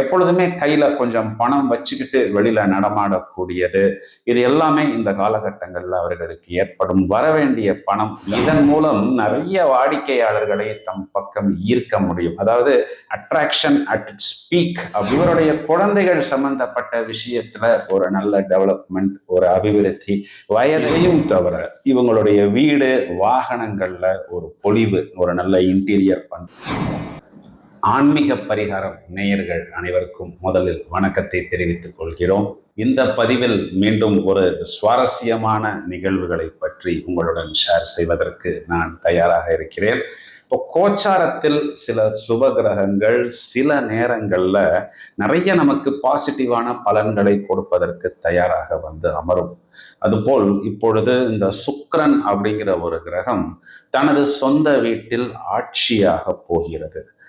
எப்பொழுதுமே கையில கொஞ்சம் பணம் வச்சுக்கிட்டு வெளியில நடமாடக்கூடியது. இது எல்லாமே இந்த காலகட்டங்கள்ல அவர்களுக்கு ஏற்படும். வரவேண்டிய பணம் இதன் மூலம் நிறைய வாடிக்கையாளர்களை தம் பக்கம் ஈர்க்க முடியும். அதாவது அட்ராக்ஷன் அட் ஸ்பீக் இவருடைய குழந்தைகள் சம்பந்தப்பட்ட விஷயத்துல ஒரு நல்ல டெவலப்மெண்ட் ஒரு அபிவிருத்தி வயதையும் தவிர இவங்களுடைய வீடு வாகனங்கள்ல ஒரு பொலிவு ஒரு நல்ல இன்டீரியர் பண்பு ஆன்மீக பரிகாரம் நேயர்கள் அனைவருக்கும் முதலில் வணக்கத்தை தெரிவித்துக் கொள்கிறோம். இந்த பதிவில் மீண்டும் ஒரு சுவாரஸ்யமான நிகழ்வுகளை பற்றி உங்களுடன் ஷேர் செய்வதற்கு நான் தயாராக இருக்கிறேன். இப்போ கோச்சாரத்தில் சில சுப கிரகங்கள் சில நேரங்களில் நிறைய நமக்கு பாசிட்டிவான பலன்களை கொடுப்பதற்கு தயாராக வந்து அமரும். அதுபோல் இப்பொழுது இந்த சுக்ரன் அப்படிங்கிற ஒரு கிரகம் தனது சொந்த வீட்டில் ஆட்சியாக போகிறது.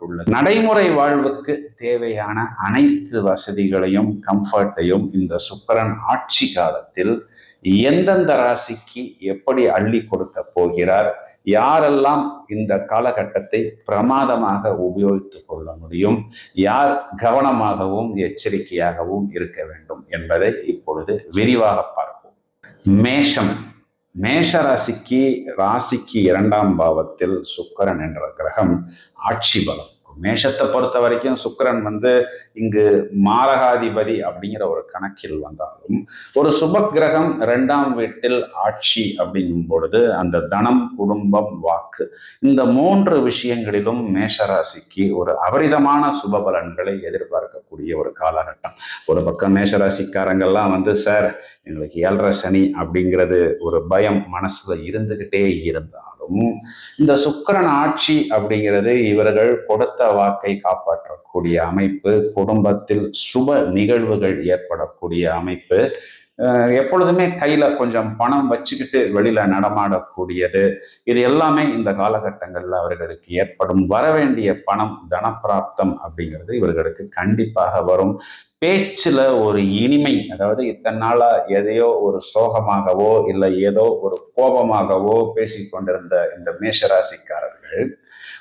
கொடுக்கப்பட்டுள்ளது. நடைமுறை வாழ்வுக்கு தேவையான அனைத்து வசதிகளையும் கம்ஃபர்ட்டையும் இந்த சுக்கரன் ஆட்சி காலத்தில் எந்தெந்த ராசிக்கு எப்படி அள்ளி கொடுக்க போகிறார் யாரெல்லாம் இந்த காலகட்டத்தை பிரமாதமாக உபயோகித்துக் கொள்ள முடியும் யார் கவனமாகவும் எச்சரிக்கையாகவும் இருக்க வேண்டும் என்பதை இப்பொழுது விரிவாக பார்ப்போம். மேஷம். மேஷ ராசிக்கு ராசிக்கு இரண்டாம் பாவத்தில் சுக்கரன் என்ற கிரகம் ஆட்சி பலம். மேஷத்தை பொறுத்த வரைக்கும் சுக்கரன் வந்து இங்கு மாரகாதிபதி அப்படிங்கிற ஒரு கணக்கில் வந்தாலும் ஒரு சுப கிரகம் இரண்டாம் வீட்டில் ஆட்சி அப்படிங்கும் பொழுது அந்த தனம் குடும்பம் வாக்கு இந்த மூன்று விஷயங்களிலும் மேஷராசிக்கு ஒரு அபரிதமான சுப பலன்களை எதிர்பார்க்கக்கூடிய ஒரு காலகட்டம். ஒரு பக்கம் மேஷராசிக்காரங்கெல்லாம் வந்து சார் எங்களுக்கு ஏழரை சனி அப்படிங்கிறது ஒரு பயம் மனசுல இருந்துகிட்டே போதும் இந்த சுக்கரன் ஆட்சி அப்படிங்கிறது இவர்கள் கொடுத்த வாக்கை காப்பாற்றக்கூடிய அமைப்பு. குடும்பத்தில் சுப நிகழ்வுகள் ஏற்படக்கூடிய அமைப்பு. எப்பொழுதுமே கையில கொஞ்சம் பணம் வச்சுக்கிட்டு வெளியில நடமாடக்கூடியது. இது எல்லாமே இந்த காலகட்டங்கள்ல அவர்களுக்கு ஏற்படும். வரவேண்டிய பணம் தனப்பிராப்தம் அப்படிங்கிறது இவர்களுக்கு கண்டிப்பாக வரும். பேச்சுல ஒரு இனிமை அதாவது இத்தனை நாளா எதையோ ஒரு சோகமாகவோ இல்லை ஏதோ ஒரு கோபமாகவோ பேசிக்கொண்டிருந்த இந்த மேஷராசிக்காரர்கள்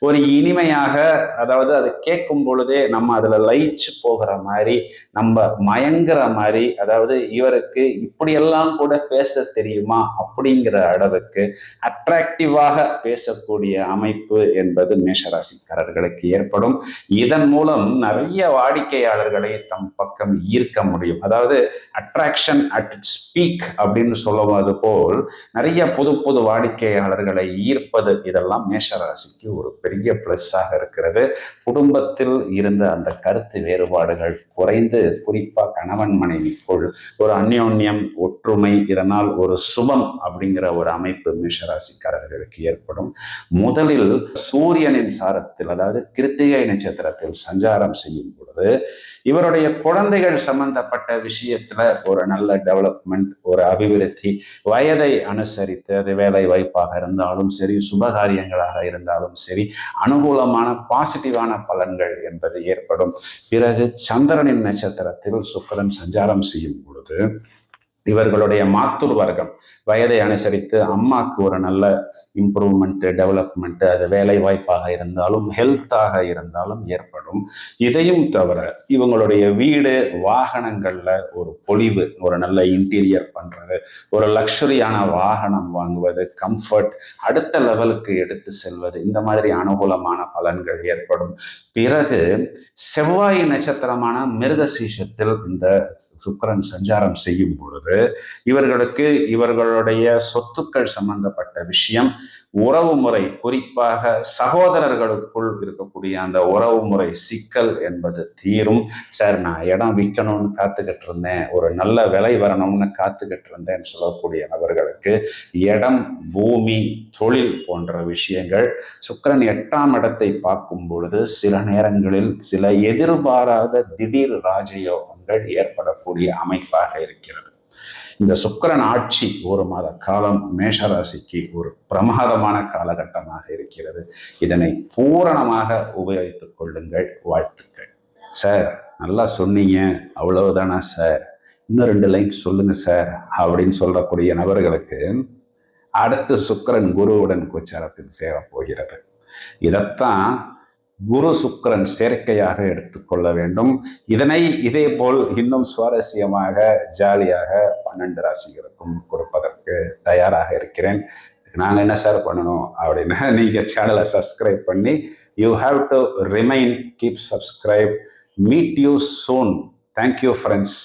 ஒரு இனிமையாக அதாவது அதை கேட்கும் பொழுதே நம்ம அதுல லயிச்சு போகிற மாதிரி நம்ம மயங்குற மாதிரி அதாவது இவருக்கு இப்படியெல்லாம் கூட பேச தெரியுமா அப்படிங்கிற அளவுக்கு அட்ராக்டிவாக பேசக்கூடிய அமைப்பு என்பது மேஷராசிக்காரர்களுக்கு ஏற்படும். இதன் மூலம் நிறைய வாடிக்கையாளர்களை தம் பக்கம் ஈர்க்க முடியும். அதாவது அட்ராக்ஷன் அட் ஸ்பீக் அப்படின்னு சொல்லுவது போல் நிறைய புது புது வாடிக்கையாளர்களை ஈர்ப்பது இதெல்லாம் மேஷராசிக்கு ஒரு பெரிய பிளஸ்ஸாக இருக்கிறது. குடும்பத்தில் இருந்த அந்த கருத்து வேறுபாடு வேறுபாடுகள் குறைந்து குறிப்பாக கணவன் மனைவிக்குள் ஒரு அந்யோன்யம் ஒற்றுமை இதனால் ஒரு சுபம் அப்படிங்கிற ஒரு அமைப்பு மேஷராசிக்காரர்களுக்கு ஏற்படும். முதலில் சூரியனின் சாரத்தில் அதாவது கிருத்திகை நட்சத்திரத்தில் சஞ்சாரம் செய்யும் போது இவருடைய குழந்தைகள் சம்பந்தப்பட்ட விஷயத்துல ஒரு நல்ல டெவலப்மெண்ட் ஒரு அபிவிருத்தி வயதை அனுசரித்து அது வேலை வாய்ப்பாக இருந்தாலும் சரி சுபகாரியங்களாக இருந்தாலும் சரி அனுகூலமான பாசிட்டிவான பலன்கள் என்பது ஏற்படும். பிறகு சந்திரனின் நட்சத்திரத்தில் சுக்கரன் சஞ்சாரம் செய்யும் பொழுது இவர்களுடைய மாத்தூர் வர்க்கம் வயதை அனுசரித்து அம்மாக்கு ஒரு நல்ல இம்ப்ரூவ்மெண்ட்டு டெவலப்மெண்ட்டு அது வேலை வாய்ப்பாக இருந்தாலும் ஹெல்த்தாக இருந்தாலும் ஏற்படும். இதையும் தவிர இவங்களுடைய வீடு வாகனங்களில் ஒரு பொலிவு ஒரு நல்ல இன்டீரியர் பண்ணுறது ஒரு லக்ஸரியான வாகனம் வாங்குவது கம்ஃபர்ட் அடுத்த லெவலுக்கு எடுத்து செல்வது இந்த மாதிரி அனுகூலமான பலன்கள் ஏற்படும். பிறகு செவ்வாய் நட்சத்திரமான மிருகசீஷத்தில் இந்த சுக்கரன் சஞ்சாரம் செய்யும் பொழுது இவர்களுக்கு இவர்களுடைய சொத்துக்கள் சம்பந்தப்பட்ட விஷயம். உறவு முறை குறிப்பாக சகோதரர்களுக்குள் இருக்கக்கூடிய அந்த உறவு முறை சிக்கல் என்பது தீரும். சார் நான் இடம் விற்கணும்னு காத்துக்கிட்டு இருந்தேன் ஒரு நல்ல விலை வரணும்னு காத்துக்கிட்டு இருந்தேன்னு சொல்லக்கூடிய நபர்களுக்கு இடம் பூமி தொழில் போன்ற விஷயங்கள். சுக்கரன் எட்டாம் இடத்தை பார்க்கும் பொழுது சில நேரங்களில் சில எதிர்பாராத திடீர் ராஜயோகங்கள் ஏற்படக்கூடிய அமைப்பாக இருக்கிறது. இந்த சுக்கரன் ஆட்சி ஒரு மாத காலம் மேஷராசிக்கு ஒரு பிரமாதமான காலகட்டமாக இருக்கிறது. இதனை பூரணமாக உபயோகித்துக் கொள்ளுங்கள். வாழ்த்துக்கள். சார் நல்லா சொன்னீங்க. அவ்வளவுதானா சார் இன்னும் ரெண்டு லைன் சொல்லுங்க சார் அப்படின்னு சொல்லக்கூடிய நபர்களுக்கு அடுத்து சுக்கரன் குருவுடன் கோச்சாரத்தில் சேரப் போகிறது. இதைத்தான் குரு சுக்கரன் சேர்க்கையாக எடுத்துக்கொள்ள வேண்டும். இதனை இதே போல் இன்னும் சுவாரஸ்யமாக ஜாலியாக பன்னெண்டு ராசிகளுக்கும் கொடுப்பதற்கு தயாராக இருக்கிறேன். நாங்கள் என்ன சார் பண்ணணும் அப்படின்னா நீங்கள் சேனலை சப்ஸ்கிரைப் பண்ணி you have to remain keep subscribe meet you soon thank you friends